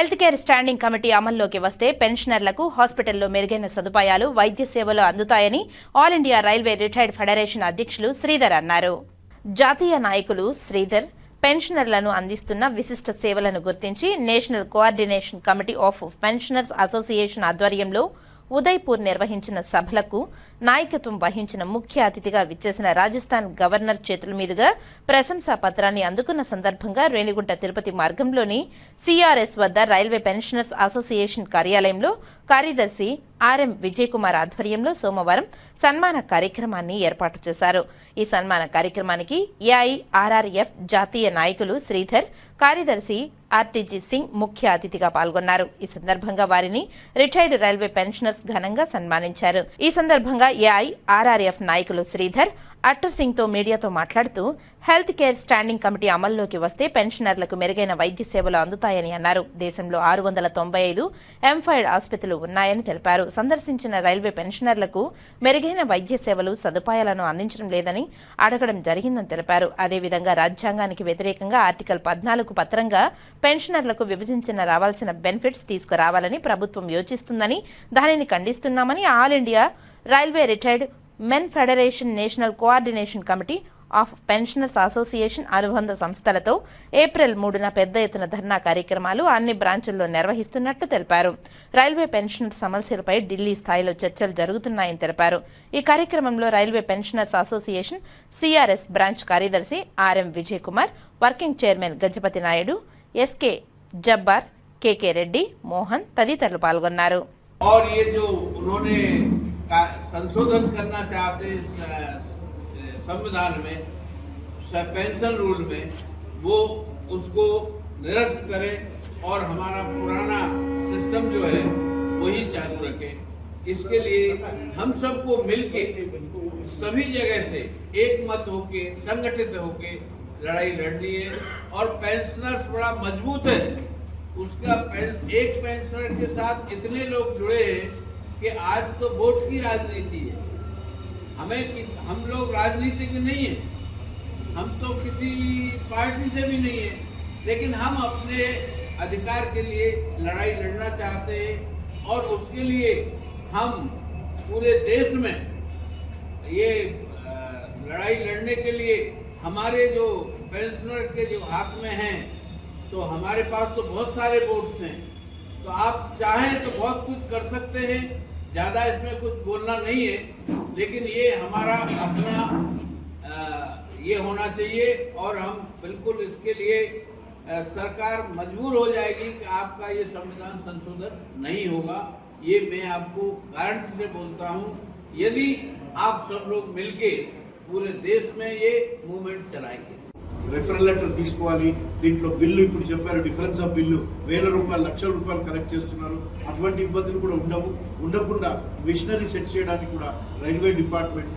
Health care standing committee అమల్లోకి వస్తే పెన్షనర్లకు హాస్పిటల్లో మెరుగైన సదుపాయాలు వైద్య సేవలు అందుతాయని all India railway retired federation అధ్యక్షులు శ్రీధర్ అన్నారు. జాతీయ నాయకులు శ్రీధర్ పెన్షనర్లను అందిస్తున్న విశిష్ట సేవలను గుర్తించి national coordination committee of pensioners association ఆధ్వర్యంలో ఉదయ్పూర్ నిర్వహించిన సభలకు నాయకత్వం వహించిన ముఖ్య అతిథిగా విచ్చేసిన రాజస్థాన్ గవర్నర్ చేతుల మీదుగా ప్రశంసా పత్రాన్ని అందుకున్న సందర్భంగా రేణిగుంట తిరుపతి మార్గంలోని సిఆర్ఎస్ వద్ద రైల్వే పెన్షనర్స్ అసోసియేషన్ కార్యాలయంలో కార్యదర్శి ఆర్ఎం విజయ్ కుమార్ ఆధ్వర్యంలో సోమవారం సన్మాన కార్యక్రమాన్ని ఏర్పాటు చేశారు. ఈ సన్మాన కార్యక్రమానికి ఏఐఆర్ఆర్ఎఫ్ జాతీయ నాయకులు శ్రీధర్ కార్యదర్శి ఆర్టీజీ సింగ్ ముఖ్య అతిథిగా పాల్గొన్నారు. ఈ సందర్భంగా వారిని రిటైర్డ్ రైల్వే పెన్షనర్స్ ఘనంగా సన్మానించారు. ఈ సందర్భంగా ఏఐ ఆర్ఆర్ఎఫ్ నాయకులు శ్రీధర్ అట్టర్ సింగ్తో మీడియాతో మాట్లాడుతూ హెల్త్ కేర్ స్టాండింగ్ కమిటీ అమల్లోకి వస్తే పెన్షనర్లకు మెరుగైన వైద్య సేవలు అందుతాయని అన్నారు. దేశంలో ఆరు వందల తొంభై ఐదు ఎంఫైడ్ ఆసుపత్రులు ఉన్నాయని తెలిపారు. సందర్శించిన రైల్వే పెన్షనర్లకు మెరుగైన వైద్య సేవలు సదుపాయాలను అందించడం లేదని అడగడం జరిగిందని తెలిపారు. అదేవిధంగా రాజ్యాంగానికి వ్యతిరేకంగా ఆర్టికల్ పద్నాలుగు పత్రంగా పెన్షనర్లకు విభజించిన రావాల్సిన బెనిఫిట్స్ తీసుకురావాలని ప్రభుత్వం యోచిస్తుందని దానిని ఖండిస్తున్నామని all India railway retired men federation national coordination committee of pensioners association అనుబంధ సంస్థలతో ఏప్రిల్ మూడున పెద్ద ఎత్తున ధర్నా కార్యక్రమాలు అన్ని బ్రాంచుల్లో నిర్వహిస్తున్నట్టు తెలిపారు రైల్వే పెన్షనర్ సమస్యలపై ఢిల్లీ స్థాయిలో చర్చలు జరుగుతున్నాయని తెలిపారు ఈ కార్యక్రమంలో railway pensioners association CRS branch కార్యదర్శి RM Vijay Kumar working chairman Gajapathi Naidu SK Jabbar KK Reddy Mohan తదితరులు పాల్గొన్నారు और ये जो उन्होंने का- संशोधन करना चाहते इस संविधान में पेंशन रूल में वो उसको निरस्त करें और हमारा पुराना सिस्टम जो है वही चालू रखे। इसके लिए हम सबको मिलके सभी जगह से एक मत होके संगठित होके लड़ाई लड़नी है। और पेंशनर्स बड़ा मज़बूत है। उसका पेंस, एक पेंशनर के साथ इतने लोग जुड़े हैं कि आज तो वोट की राजनीति है। हमें हम लोग राजनीतिक नहीं है। हम तो किसी पार्टी से भी नहीं है। लेकिन हम अपने अधिकार के लिए लड़ाई लड़ना चाहते हैं और उसके लिए हम पूरे देश में ये लड़ाई लड़ने के लिए हमारे जो पेंशनर के जो हाथ में हैं तो हमारे पास तो बहुत सारे वोट्स हैं। तो आप चाहें तो बहुत कुछ कर सकते हैं। ज़्यादा इसमें कुछ बोलना नहीं है, लेकिन ये हमारा अपना ये होना चाहिए और हम बिल्कुल इसके लिए सरकार मजबूर हो जाएगी कि आपका ये संविधान संशोधन नहीं होगा। ये मैं आपको गारंटी से बोलता हूँ, यदि आप सब लोग मिलके पूरे देश में ये मूवमेंट चलाएँगे। రెఫరల్ లెటర్ తీసుకోవాలి. దీంట్లో బిల్లు ఇప్పుడు చెప్పారు డిఫరెన్స్ ఆఫ్ బిల్లు. వేల రూపాయలు లక్షల రూపాయలు కలెక్ట్ చేస్తున్నారు. అటువంటి ఇబ్బందులు కూడా ఉండవు. ఉండకుండా మిషనరీ సెట్ చేయడానికి కూడా రైల్వే డిపార్ట్మెంట్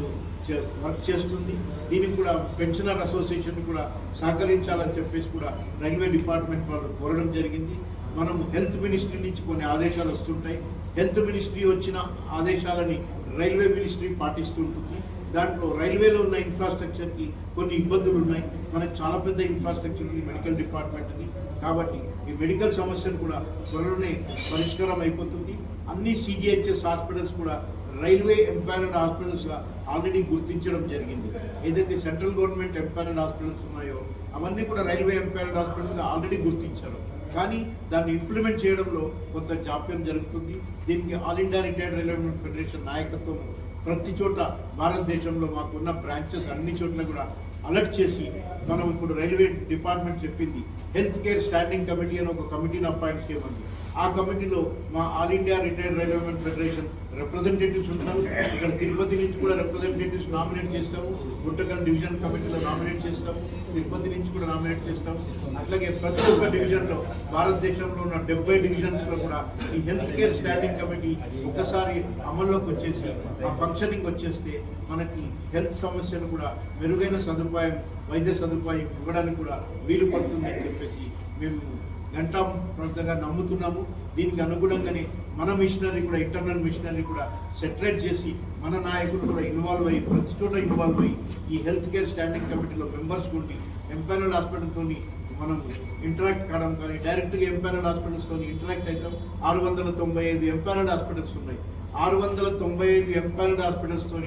చే- వర్క్ చేస్తుంది. దీనికి కూడా పెన్షనర్ అసోసియేషన్ కూడా సహకరించాలని చెప్పేసి కూడా రైల్వే డిపార్ట్మెంట్ వాళ్ళు కోరడం జరిగింది. మనం హెల్త్ మినిస్ట్రీ నుంచి కొన్ని ఆదేశాలు వస్తుంటాయి. హెల్త్ మినిస్ట్రీ వచ్చిన ఆదేశాలని రైల్వే మినిస్ట్రీ పాటిస్తుంటుంది దాంట్లో రైల్వేలో ఉన్న ఇన్ఫ్రాస్ట్రక్చర్కి కొన్ని ఇబ్బందులు ఉన్నాయి. మనకు చాలా పెద్ద ఇన్ఫ్రాస్ట్రక్చర్ ఉంది మెడికల్ డిపార్ట్మెంట్కి కాబట్టి ఈ మెడికల్ సమస్యను కూడా త్వరలోనే పరిష్కారం అయిపోతుంది. అన్ని సిజిహెచ్ఎస్ హాస్పిటల్స్ కూడా రైల్వే ఎంపైర్డ్ హాస్పిటల్స్గా ఆల్రెడీ గుర్తించడం జరిగింది. ఏదైతే సెంట్రల్ గవర్నమెంట్ ఎంపైర్డ్ హాస్పిటల్స్ ఉన్నాయో అవన్నీ కూడా రైల్వే ఎంపైర్డ్ హాస్పిటల్స్గా ఆల్రెడీ గుర్తించారు. కానీ దాన్ని ఇంప్లిమెంట్ చేయడంలో కొంత జాప్యం జరుగుతుంది. దీనికి all India retired railway federation నాయకత్వం ప్రతి చోట భారతదేశంలో మాకున్న బ్రాంచెస్ అన్ని చోట్ల కూడా అలర్ట్ చేసి మనం ఇప్పుడు రైల్వే డిపార్ట్మెంట్ చెప్పింది హెల్త్ కేర్ స్టాండింగ్ కమిటీ అని ఒక కమిటీని అపాయింట్ చేయమంది ఆ కమిటీలో మా all India retired railway federation representatives ఉంటారు ఇక్కడ తిరుపతి నుంచి కూడా రిప్రజెంటేటివ్స్ నామినేట్ చేస్తాము. గుట్టకల్ డివిజన్ కమిటీలో నామినేట్ చేస్తాము. తిరుపతి నుంచి కూడా నామినేట్ చేస్తాం అట్లాగే ప్రతి ఒక్క డివిజన్లో భారతదేశంలో ఉన్న డెబ్బై డివిజన్స్లో కూడా ఈ హెల్త్ కేర్ స్టాండింగ్ కమిటీ ఒకసారి అమల్లోకి వచ్చేసి ఆ ఫంక్షనింగ్ వచ్చేస్తే మనకి హెల్త్ సమస్యలు కూడా మెరుగైన సదుపాయం వైద్య సదుపాయం ఇవ్వడానికి కూడా వీలు పడుతుంది అని చెప్పేసి మేము గంటాప్రాంతంగా నమ్ముతున్నాము. దీనికి అనుగుణంగానే మన మిషనరీ కూడా ఇంటర్నల్ మిషనరీ కూడా సెటరేట్ చేసి మన నాయకులు కూడా ఇన్వాల్వ్ అయ్యి ప్రతి చోట ఇన్వాల్వ్ అయ్యి ఈ హెల్త్ కేర్ స్టాండింగ్ కమిటీలో మెంబర్స్ ఉండి ఎంపైనల్ హాస్పిటల్తో మనం ఇంటరాక్ట్ కావడం కానీ డైరెక్ట్గా ఎంపానల్ హాస్పిటల్స్తో ఇంటరాక్ట్ అవుతాం. ఆరు వందల తొంభై ఐదు ఎంపానల్ హాస్పిటల్స్ ఉన్నాయి. ఆరు వందల తొంభై ఐదు empanel హాస్పిటల్స్తో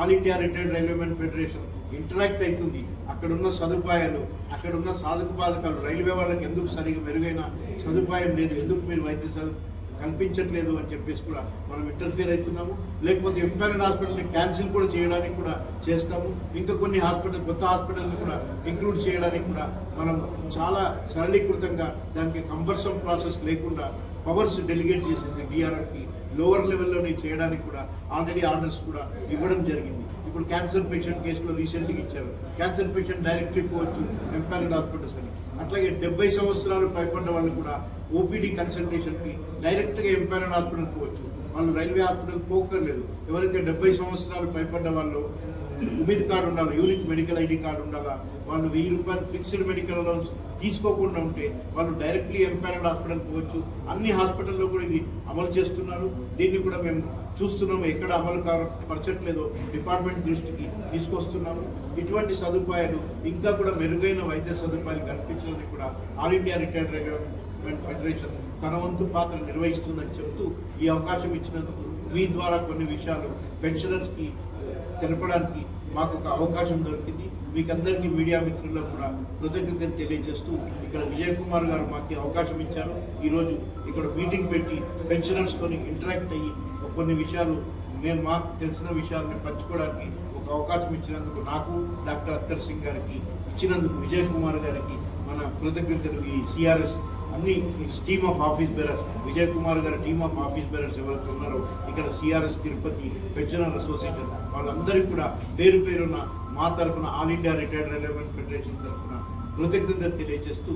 all India retired railwaymen federation interact అవుతుంది. అక్కడున్న సదుపాయాలు అక్కడున్న సాధక బాధకాలు రైల్వే వాళ్ళకి ఎందుకు సరిగ్గా మెరుగైన సదుపాయం లేదు ఎందుకు మీరు వైద్య కనిపించట్లేదు కల్పించట్లేదు అని చెప్పేసి కూడా మనం ఇంటర్ఫియర్ అవుతున్నాము. లేకపోతే ఎంపానెడ్ హాస్పిటల్ని క్యాన్సిల్ కూడా చేయడానికి కూడా చేస్తాము. ఇంకా కొన్ని హాస్పిటల్ కొత్త హాస్పిటల్ని కూడా ఇంక్లూడ్ చేయడానికి కూడా మనం చాలా సరళీకృతంగా దానికి కంపల్సరీ ప్రాసెస్ లేకుండా పవర్స్ డెలిగేట్ చేసేసి డిఆర్ఆర్కి లోవర్ లెవెల్లోనే చేయడానికి కూడా ఆల్రెడీ ఆర్డర్స్ కూడా ఇవ్వడం జరిగింది. ఇప్పుడు క్యాన్సర్ పేషెంట్ కేసులో రీసెంట్గా ఇచ్చారు. క్యాన్సర్ పేషెంట్ డైరెక్ట్లీ పోవచ్చు ఎంపానెడ్ హాస్పిటల్స్ అని. అట్లాగే డెబ్బై సంవత్సరాలు పైపడ్డ వాళ్ళు కూడా ఓపీడీ కన్సల్టేషన్కి డైరెక్ట్గా ఎంపైరన్ హాస్పిటల్కి పోవచ్చు. వాళ్ళు రైల్వే హాస్పిటల్కి పోకర్లేదు ఎవరైతే డెబ్బై సంవత్సరాలు పైపడ్డ వాళ్ళు ఉమీద్ కార్డు ఉండాలి యూనిక్ మెడికల్ ఐడి కార్డు ఉండాలా వాళ్ళు వెయ్యి రూపాయలు ఫిక్స్డ్ మెడికల్ అలౌన్స్ తీసుకోకుండా ఉంటే వాళ్ళు డైరెక్ట్లీ ఎంపానల్ హాస్పిటల్ పోవచ్చు. అన్ని హాస్పిటల్లో కూడా ఇది అమలు చేస్తున్నారు. దీన్ని కూడా మేము చూస్తున్నాము ఎక్కడ అమలు కారు పరచట్లేదో డిపార్ట్మెంట్ దృష్టికి తీసుకొస్తున్నాము ఇటువంటి సదుపాయాలు ఇంకా కూడా మెరుగైన వైద్య సదుపాయాలు కల్పించాలని కూడా all India retired railway federation తన వంతు పాత్ర నిర్వహిస్తుందని చెప్తూ ఈ అవకాశం ఇచ్చినందుకు మీ ద్వారా కొన్ని విషయాలు పెన్షనర్స్కి తెలపడానికి మాకు ఒక అవకాశం దొరికింది. మీకు అందరికీ మీడియా మిత్రులకు కూడా కృతజ్ఞతలు తెలియజేస్తూ ఇక్కడ విజయ్ కుమార్ గారు మాకు అవకాశం ఇచ్చారు. ఈరోజు ఇక్కడ మీటింగ్ పెట్టి పెన్షనర్స్తో ఇంటరాక్ట్ అయ్యి కొన్ని విషయాలు మేము మాకు తెలిసిన విషయాలను పంచుకోవడానికి ఒక అవకాశం ఇచ్చినందుకు నాకు డాక్టర్ అత్తర్ సింగ్ గారికి ఇచ్చినందుకు విజయ్ కుమార్ గారికి మన కృతజ్ఞతలు. ఈ సిఆర్ఎస్ అన్ని team of office bearers Vijay Kumar గారి టీమ్ ఆఫ్ ఆఫీస్ బేరర్స్ ఎవరైతే ఉన్నారో ఇక్కడ సిఆర్ఎస్ తిరుపతి పెన్షనర్ అసోసియేషన్ వాళ్ళందరికీ కూడా పేరు పేరున్న మా తరఫున all India retired railway federation తరఫున కృతజ్ఞతలు తెలియజేస్తూ